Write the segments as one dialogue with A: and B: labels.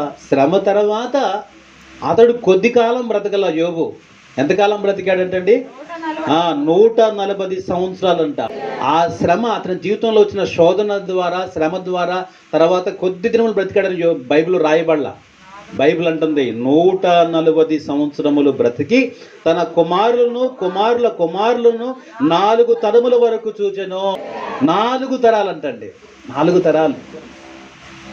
A: శ్రమ తర్వాత అతడు కొద్ది కాలం బ్రతకల యోగు ఎంతకాలం బ్రతికాడంటండి? నూట నలభై సంవత్సరాలంట. ఆ శ్రమ అతని జీవితంలో వచ్చిన శోధన ద్వారా శ్రమ ద్వారా తర్వాత కొద్ది దినములు బ్రతికాడని యో- బైబిల్ రాయబడలా. బైబిల్ అంటుంది నూట నలభై సంవత్సరములు బ్రతికి తన కుమారులను కుమారుల కుమారులను నాలుగు తరముల వరకు చూచెను. నాలుగు తరాలంటండి. నాలుగు తరాలు.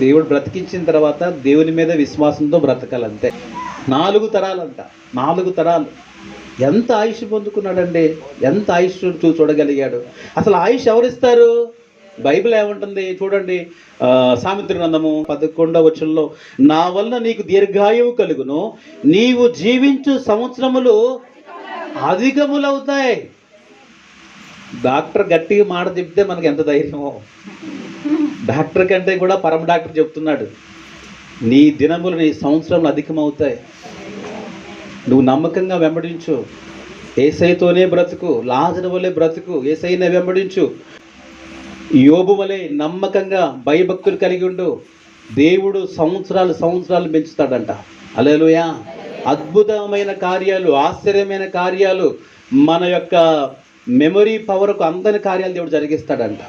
A: దేవుడు బ్రతికించిన తర్వాత దేవుని మీద విశ్వాసంతో బ్రతకాలంతే. నాలుగు తరాలంట. నాలుగు తరాలు. ఎంత ఆయుష్ పొందుకున్నాడండి? ఎంత ఆయుష్ చూ చూడగలిగాడు? అసలు ఆయుష్ ఎవరిస్తారు? బైబిల్ ఏముంటుంది? చూడండి సామిత్ర గ్రంథము పదకొండవ వచనంలో నా వలన నీకు దీర్ఘాయువు కలుగును. నీవు జీవించు సంవత్సరములు అధికములవుతాయి. డాక్టర్ గట్టిగా మాట చెప్తే మనకి ఎంత ధైర్యమో. డాక్టర్ కంటే కూడా పరమ డాక్టర్ చెప్తున్నాడు నీ దినములు నీ సంవత్సరంలో అధికమవుతాయి. నువ్వు నమ్మకంగా వెంబడించు. ఏసైతోనే బ్రతుకు లాజన వలె బ్రతుకు ఏసైనే వెంబడించు. యోబు వలె నమ్మకంగా భయభక్తులు కలిగి ఉండు. దేవుడు సంవత్సరాలు సంవత్సరాలు పెంచుతాడంట. అలేలుయా అద్భుతమైన కార్యాలు ఆశ్చర్యమైన కార్యాలు మన యొక్క మెమరీ పవర్కు అందని కార్యాలు దేవుడు జరిగిస్తాడంట.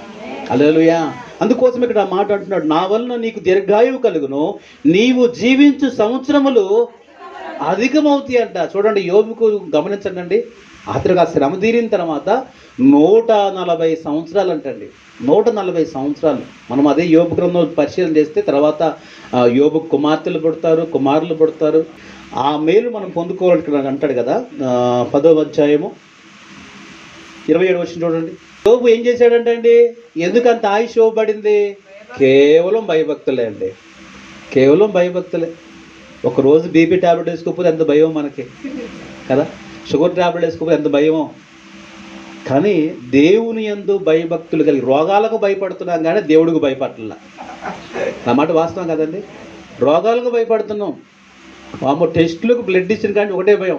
A: అలేలుయా అందుకోసం ఇక్కడ ఆ మాట అంటున్నాడు నా వలన నీకు దీర్ఘాయువు కలుగును నీవు జీవించు సంవత్సరములు అధికమవుతాయి అంట. చూడండి యోగుకు గమనించండి అతనికి ఆ శ్రమ తీరిన తర్వాత నూట నలభై సంవత్సరాలు అంటండి నూట నలభై సంవత్సరాలు. మనం అదే యోగు గ్రంథం పరిశీలన చేస్తే తర్వాత యోగు కుమార్తెలు పుడతారు కుమారులు పుడతారు. ఆ మేలు మనం పొందుకోవాలి అంటాడు కదా పదో అధ్యాయము. ఇరవై ఏడు వచ్చిన చూడండి. యోబు ఏం చేశాడంటే అండి? ఎందుకంత ఆయుష్ ఇవ్వబడింది? కేవలం భయభక్తులే అండి. కేవలం భయభక్తులే. ఒకరోజు బీపీ టాబ్లెట్ వేసుకోకపోతే ఎంత భయం మనకి. కదా? షుగర్ టాబ్లెట్ వేసుకోకపోతే ఎంత భయమో. కానీ దేవుని ఎందు భయభక్తులు కలిగి రోగాలకు భయపడుతున్నాం కానీ దేవుడికి భయపడలా నా మాట వాస్తవం కదండి? రోగాలకు భయపడుతున్నాం. మాము టెస్టులకు బ్లడ్ ఇచ్చిన కానీ ఒకటే భయం.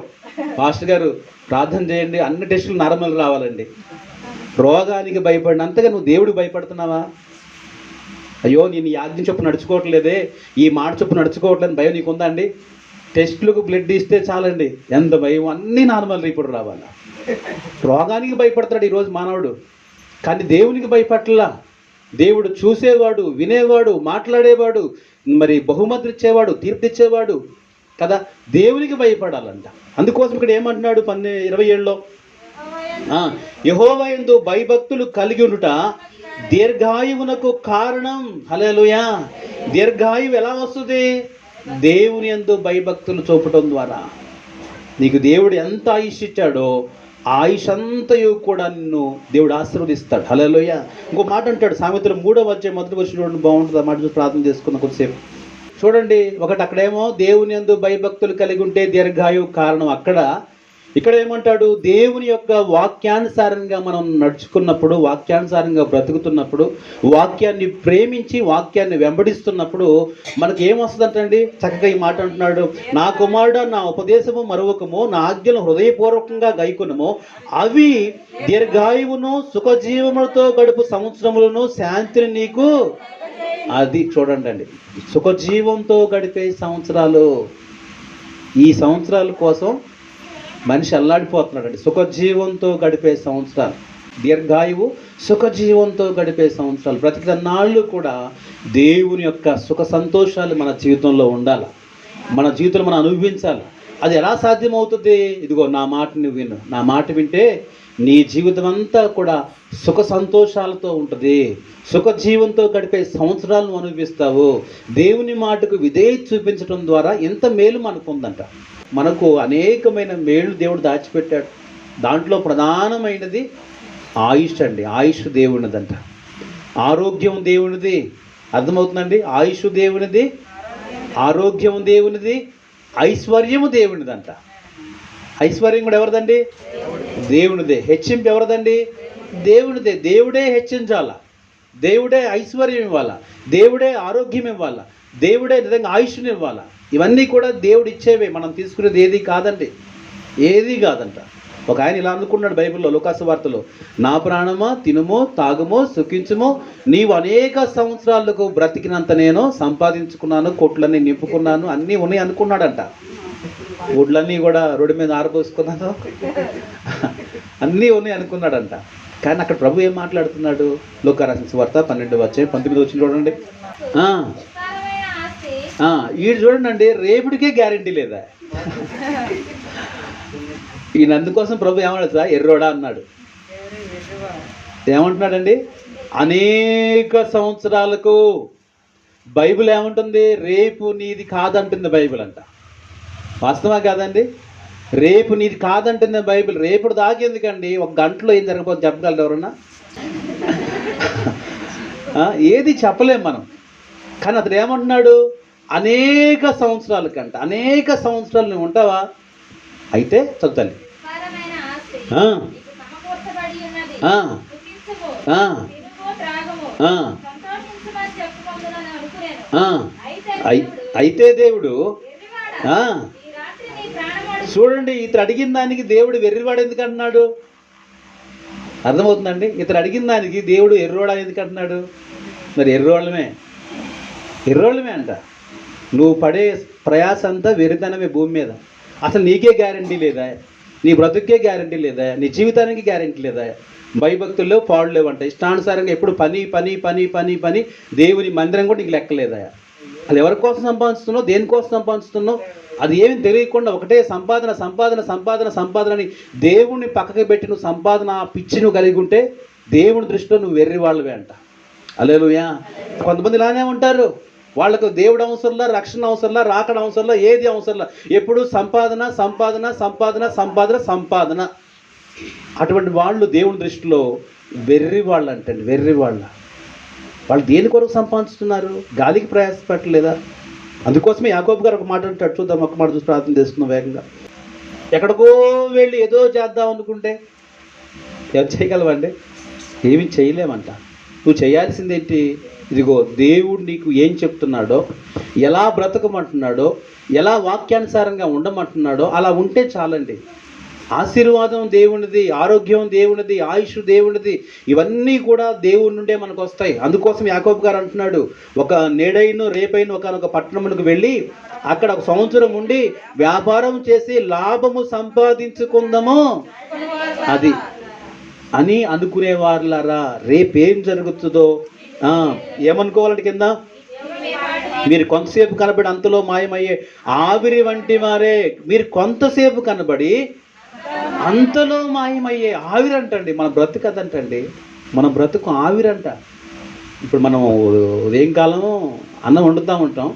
A: మాస్టర్ గారు ప్రార్థన చేయండి. అన్ని టెస్టులు నార్మల్ రావాలండి. రోగానికి భయపడినంతగా నువ్వు దేవుడు భయపడుతున్నావా? అయ్యో నేను యాజ్ఞ చొప్పు నడుచుకోవట్లేదే ఈ మాట చొప్పు నడుచుకోవట్లేదు భయం నీకు ఉందా అండి టెస్టులకు బ్లడ్ ఇస్తే చాలండి. ఎంత భయం? అన్నీ నార్మల్ ఇప్పుడు రావాలి? రోగానికి భయపడతాడు ఈరోజు మానవుడు. కానీ దేవునికి భయపడలా దేవుడు చూసేవాడు వినేవాడు మాట్లాడేవాడు మరి బహుమతి ఇచ్చేవాడు తీర్పిచ్చేవాడు కదా? దేవునికి భయపడాలంట. అందుకోసం ఇక్కడ ఏమంటున్నాడు పన్నె ఇరవై ఏళ్ళలో యహోవయందు భయభక్తులు కలిగి ఉండుట దీర్ఘాయువునకు కారణం. హలేలుయా దీర్ఘాయువు ఎలా వస్తుంది? దేవుని యందు భయభక్తులు చూపటం ద్వారా. నీకు దేవుడు ఎంత ఆయుష్ ఇచ్చాడో ఆయుష్ అంతయు కూడా నిన్ను దేవుడు ఆశీర్వదిస్తాడు. హలోయ ఇంకో మాట అంటాడు సామెతలు మూడో వచ్చే మొదటి వచ్చి చూడండి బాగుంటుంది. ఆ మాట చూసి ప్రార్థన చేసుకున్న కొద్దిసేపు. చూడండి ఒకటి అక్కడేమో దేవుని యందు భయభక్తులు కలిగి ఉంటే దీర్ఘాయువు కారణం. అక్కడ ఇక్కడ ఏమంటాడు? దేవుని యొక్క వాక్యానుసారంగా మనం నడుచుకున్నప్పుడు వాక్యానుసారంగా బ్రతుకుతున్నప్పుడు వాక్యాన్ని ప్రేమించి వాక్యాన్ని వెంబడిస్తున్నప్పుడు మనకి ఏమొస్తుందంటండి? చక్కగా ఈ మాట అంటున్నాడు. నా కుమారుడు నా ఉపదేశము మరొకము నా ఆజ్ఞలు హృదయపూర్వకంగా గైకునము. అవి దీర్ఘాయువును సుఖజీవములతో గడుపు సంవత్సరములను శాంతిని నీకు అది చూడండి అండి సుఖజీవంతో గడిపే సంవత్సరాలు. ఈ సంవత్సరాల కోసం మనిషి అల్లాడిపోతున్నాడండి. సుఖజీవంతో గడిపే సంవత్సరాలు. దీర్ఘాయువు సుఖజీవంతో గడిపే సంవత్సరాలు. బ్రతికినాళ్ళు కూడా దేవుని యొక్క సుఖ సంతోషాలు మన జీవితంలో ఉండాలి. మన జీవితంలో మనం అనుభవించాలి. అది ఎలా సాధ్యమవుతుంది? ఇదిగో నా మాటని విను. నా మాట వింటే నీ జీవితం అంతా కూడా సుఖ సంతోషాలతో ఉంటుంది. సుఖ జీవంతో గడిపే సంవత్సరాలను అనుభవిస్తావు. దేవుని మాటకు విధేయత చూపించడం ద్వారా ఎంత మేలు మనకు ఉందంట. మనకు అనేకమైన మేలు దేవుడు దాచిపెట్టాడు. దాంట్లో ప్రధానమైనది ఆయుష్ అండి. ఆయుష్ దేవునిదంట. ఆరోగ్యం దేవునిది. అర్థమవుతుందండి? ఆయుష్ దేవునిది. ఆరోగ్యం దేవునిది. ఐశ్వర్యము దేవునిదంట. ఐశ్వర్యం కూడా ఎవరిదండి? దేవునిదే. హెచ్చింపు ఎవరిదండి? దేవునిదే. దేవుడే హెచ్చించాల? దేవుడే ఐశ్వర్యం ఇవ్వాలా? దేవుడే ఆరోగ్యం ఇవ్వాలా? దేవుడే నిజంగా ఆయుష్ని ఇవ్వాలా? ఇవన్నీ కూడా దేవుడు ఇచ్చేవే. మనం తీసుకునేది ఏది కాదండి. ఏది కాదంట. ఒక ఆయన ఇలా అనుకున్నాడు బైబిల్లో లోకాసు వార్తలో. నా ప్రాణమా తినుమో తాగుమో సుఖించుమో నీవు అనేక సంవత్సరాలకు బ్రతికినంత నేను సంపాదించుకున్నాను కోట్లన్నీ నింపుకున్నాను అన్నీ ఉన్నాయి అనుకున్నాడంట. వుడ్లన్నీ కూడా రోడ్డు మీద ఆరబోసుకున్నాను. అన్నీ ఉన్నాయి అనుకున్నాడంట. కానీ అక్కడ ప్రభు ఏం మాట్లాడుతున్నాడు? లోకారాసిన వార్త పన్నెండు వచ్చే పంతొమ్మిది వచ్చిన చూడండి. ఈడు చూడండి అండి రేపుడికే గ్యారంటీ లేదా? ఈయన అందుకోసం ప్రభు ఏమన్నాడు సార్ ఎర్రోడా అన్నాడు. ఏమంటున్నాడండి? అనేక సంవత్సరాలకు బైబిల్ ఏమంటుంది? రేపు నీది కాదంటుంది బైబిల్ అంట. వాస్తవా కాదండి. రేపు నీది కాదంటుంది బైబిల్. రేపుడు దాకా ఎందుకండి? ఒక గంటలో ఏం జరగబోతుంది చెప్పగలరు ఎవరన్నా? ఏది చెప్పలేం మనం. కానీ అతడు ఏమంటున్నాడు? అనేక సంవత్సరాల కంట అనేక సంవత్సరాలు నువ్వు ఉంటావా? అయితే చదువుతాలి ఆ.
B: అయితే
A: అయి-
B: దేవుడు
A: చూడండి ఇతడు అడిగిన దానికి దేవుడు వెర్రివాడు ఎందుకు అంటున్నాడు? అర్థమవుతుందండి? ఇతడు అడిగిన దానికి దేవుడు ఎర్రోడా ఎందుకు అంటున్నాడు? మరి ఎర్రోళ్ళమే ఎర్రోళ్ళమే అంట. నువ్వు పడే ప్రయాస అంతా వెరితనమే భూమి మీద. అసలు నీకే గ్యారంటీ లేదా? నీ బ్రతుకే గ్యారంటీ లేదా? నీ జీవితానికి గ్యారంటీ లేదా? భయభక్తుల్లో పాడు లేవంట. ఇష్టానుసారంగా ఎప్పుడు పని పని పని పని పని దేవుని మందిరం కూడా నీకు లెక్కలేదా అది ఎవరి కోసం సంపాదిస్తున్నావు? దేనికోసం సంపాదిస్తున్నావు? అది ఏమి తెలియకుండా ఒకటే సంపాదన సంపాదన సంపాదన సంపాదన అని దేవుణ్ణి పక్కకి పెట్టి నువ్వు సంపాదన ఆ పిచ్చి నువ్వు కలిగి ఉంటే దేవుని దృష్టిలో నువ్వు వెర్రి వాళ్ళవే అంట. అలేలుయా కొంతమంది ఇలానే ఉంటారు. వాళ్ళకు దేవుడు అవసరంలా రక్షణ అవసరంలా రాకడ అవసరంలా ఏది అవసరంలా. ఎప్పుడు సంపాదన సంపాదన సంపాదన సంపాదన సంపాదన. అటువంటి వాళ్ళు దేవుని దృష్టిలో వెర్రి వాళ్ళు అంటండి వెర్రి వాళ్ళ. వాళ్ళు దేని కొరకు సంపాదిస్తున్నారు? గాలికి ప్రయాసపెట్టలేదా అందుకోసమే యాకోబు గారు ఒక మాట అంటాడు. చూద్దాం ఒక మాట చూసి ప్రార్థన చేసుకుందాం వేగంగా. ఎక్కడికో వెళ్ళి ఏదో చేద్దాం అనుకుంటే ఎవరు చేయగలవండి? ఏమి చేయలేమంట. నువ్వు చేయాల్సిందేంటి? ఇదిగో దేవుడు నీకు ఏం చెప్తున్నాడో ఎలా బ్రతకమంటున్నాడో ఎలా వాక్యానుసారంగా ఉండమంటున్నాడో అలా ఉంటే చాలండి. ఆశీర్వాదం దేవునిది ఆరోగ్యం దేవునిది ఆయుష్ దేవునిది ఇవన్నీ కూడా దేవుడి నుండే మనకు వస్తాయి. అందుకోసం యాకోబ్ గారు అంటున్నాడు ఒక నేడైను రేపైన ఒక పట్టణములకు వెళ్ళి అక్కడ ఒక సంవత్సరం ఉండి వ్యాపారం చేసి లాభము సంపాదించుకుందాము. అది అని అనుకునే వాళ్ళరా రేపేం జరుగుతుందో? ఏమనుకోవాలంటే కింద? మీరు కొంతసేపు కనబడి అంతలో మాయమయ్యే ఆవిరి వంటి వారే. మీరు కొంతసేపు కనబడి అంతలో మాయమయ్యే ఆవిరంటండి మన బ్రతుకు అదంటండి మన బ్రతుకు ఆవిరంట. ఇప్పుడు మనం ఉదయం కాలం అన్నం వండుతూ ఉంటాం.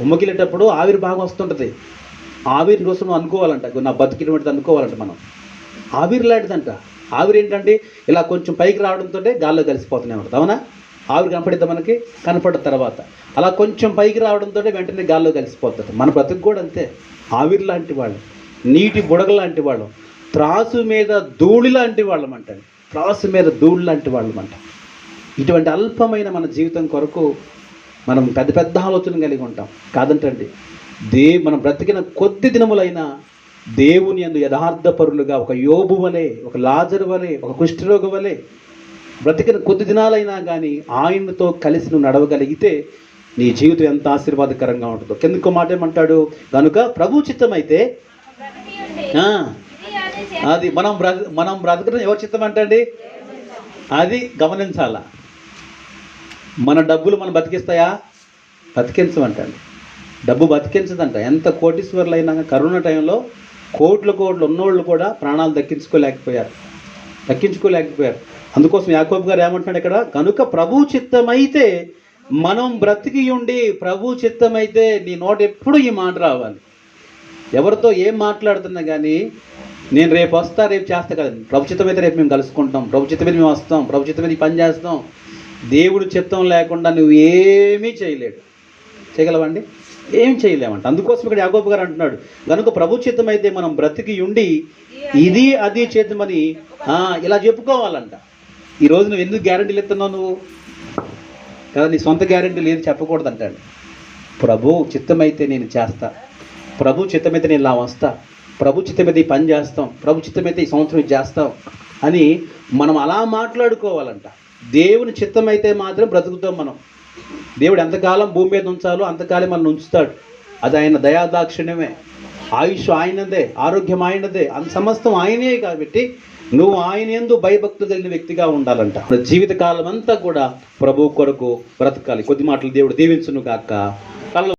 A: ఉమ్మకిలేటప్పుడు ఆవిరి బాగా వస్తుంటుంది. ఆవిరి కోసం అనుకోవాలంట నా బతికినటువంటిది అనుకోవాలంట మనం. ఆవిరి లాంటిదంట. ఆవిరి ఏంటంటే ఇలా కొంచెం పైకి రావడంతో గాల్లో కలిసిపోతూనే ఉంటుంది అవునా? ఆవిరి కనపడిద్దా మనకి కనపడిన తర్వాత. అలా కొంచెం పైకి రావడంతో వెంటనే గాల్లో కలిసిపోతుంది. మన బ్రతుకు కూడా అంతే. ఆవిరి లాంటి వాళ్ళు. నీటి బుడగ లాంటి వాళ్ళం. త్రాసు మీద ధూళి లాంటి వాళ్ళం అంటండి త్రాసు మీద ధూళి లాంటి వాళ్ళం అంట. ఇటువంటి అల్పమైన మన జీవితం కొరకు మనం పెద్ద పెద్ద ఆలోచన కలిగి ఉంటాం. కాదంటండి దే మనం బ్రతికిన కొద్ది దినములైనా దేవుని అందు యథార్థపరులుగా ఒక యోబు వలె ఒక లాజరు వలె ఒక కుష్ఠరోగ వలె బ్రతికిన కొద్ది దినాలైనా కానీ ఆయనతో కలిసి నువ్వు నడవగలిగితే నీ జీవితం ఎంత ఆశీర్వాదకరంగా ఉంటుందో. కిందకు మాట ఏమంటాడు? కనుక ప్రభు అయితే
B: బ్రతికి ఉండి
A: ఆ,
B: ఇది అది
A: మనం మనం బ్రతకడం ఎవరి చిత్తం అంటండి అది గమనించాల. మన డబ్బులు మనం బతికిస్తాయా? బతికించమంటండి డబ్బు బతికించదంట. ఎంత కోటీశ్వర్లు అయినా కరోనా టైంలో కోట్లు కోట్లు ఉన్నోళ్ళు కూడా ప్రాణాలు దక్కించుకోలేకపోయారు. దక్కించుకోలేకపోయారు. అందుకోసం యాకోబ్ గారు ఏమంటున్నాడు ఇక్కడ? కనుక ప్రభు చిత్తమైతే మనం బ్రతికి ఉండి ప్రభు చిత్తమైతే నీ నోట ఎప్పుడు ఈ మాట రావాలి. ఎవరితో ఏం మాట్లాడుతున్నా కానీ నేను రేపు వస్తా రేపు చేస్తా కదండి ప్రభుత్వం అయితే రేపు మేము కలుసుకుంటాం. ప్రభు మీద మేము వస్తాం. ప్రభు మీద పని చేస్తాం. దేవుడు చిత్తం లేకుండా నువ్వు ఏమీ చేయలేడు. చేయగలవండి? ఏం చేయలేమంట. అందుకోసం ఇక్కడ యాగోబు గారు అంటున్నాడు. కనుక ప్రభు అయితే మనం బ్రతికి ఉండి ఇది అది చేద్దామని ఇలా చెప్పుకోవాలంట. ఈరోజు నువ్వు ఎందుకు గ్యారంటీలు ఇస్తున్నావు నువ్వు? కదా నీ సొంత గ్యారంటీ లేదు చెప్పకూడదు అంటాడు ప్రభు చిత్తమైతే నేను చేస్తా. ప్రభు చిత్తమైతే నేను ఇలా వస్తా. ప్రభు చిత్తమైతే ఈ పని చేస్తాం. ప్రభు చిత్తమైతే ఈ సంవత్సరం ఇది చేస్తాం అని మనం అలా మాట్లాడుకోవాలంట. దేవుని చిత్తమైతే మాత్రం బ్రతుకుతాం మనం. దేవుడు ఎంతకాలం భూమి మీద ఉంచాలో అంతకాలం మనం ఉంచుతాడు. అది ఆయన దయాదాక్షిణ్యమే. ఆయుష్ ఆయనదే ఆరోగ్యం ఆయనదే అంత సమస్తం ఆయనే కాబట్టి నువ్వు ఆయన ఎందు భయభక్తులు కలిగిన వ్యక్తిగా ఉండాలంట. మన జీవితకాలం అంతా కూడా ప్రభు కొరకు బ్రతకాలి. కొద్ది మాటలు దేవుడు దీవించును కాక కళ్ళ